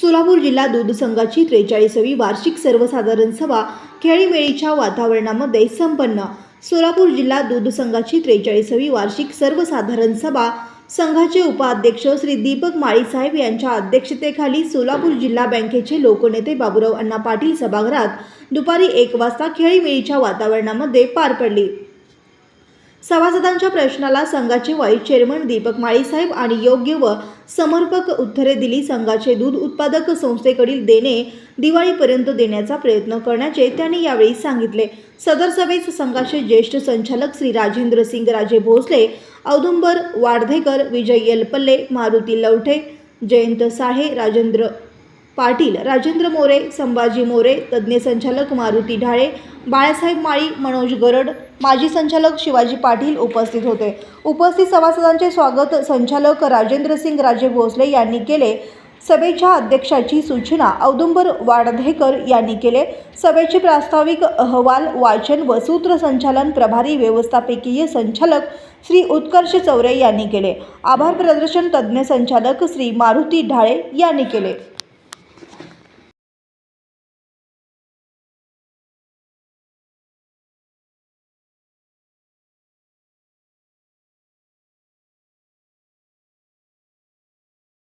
सोलापूर जिल्हा दूध संघाची त्रेचाळीसावी वार्षिक सर्वसाधारण सभा खेळीमेळीच्या वातावरणामध्ये संपन्न. सोलापूर जिल्हा दूध संघाची त्रेचाळीसावी वार्षिक सर्वसाधारण सभा संघाचे उपाध्यक्ष श्री दीपक माळीसाहेब यांच्या अध्यक्षतेखाली सोलापूर जिल्हा बँकेचे लोकनेते बाबुराव अण्णा पाटील सभागृहात दुपारी एक वाजता खेळीमेळीच्या वातावरणामध्ये पार पडली. सभासदांच्या प्रश्नाला संघाचे वाईस चेअरमन दीपक माळीसाहेब आणि योग्य व समर्पक उत्तरे दिली संघाचे दूध उत्पादक संस्थेकडील देणे दिवाळीपर्यंत देण्याचा प्रयत्न करण्याचे त्यांनी यावेळी सांगितले. सदर सभेत संघाचे ज्येष्ठ संचालक श्री राजेंद्र सिंग राजे भोसले औदुंबर वाडधेकर विजय येलपल्ले मारुती लवठे जयंत साळे राजेंद्र पाटील राजेंद्र मोरे संभाजी मोरे तज्ज्ञ संचालक मारुती ढाळे बाळासाहेब माळी मनोज गरड माजी संचालक शिवाजी पाटील उपस्थित होते. उपस्थित सभासदांचे स्वागत संचालक राजेंद्रसिंग राजे भोसले यांनी केले. सभेच्या अध्यक्षाची सूचना औदुंबर वाडधेकर यांनी केले. सभेचे प्रास्ताविक अहवाल वाचन व सूत्रसंचालन प्रभारी व्यवस्थापकीय संचालक श्री उत्कर्ष चौरे यांनी केले. आभार प्रदर्शन तज्ज्ञ संचालक श्री मारुती ढाळे यांनी केले.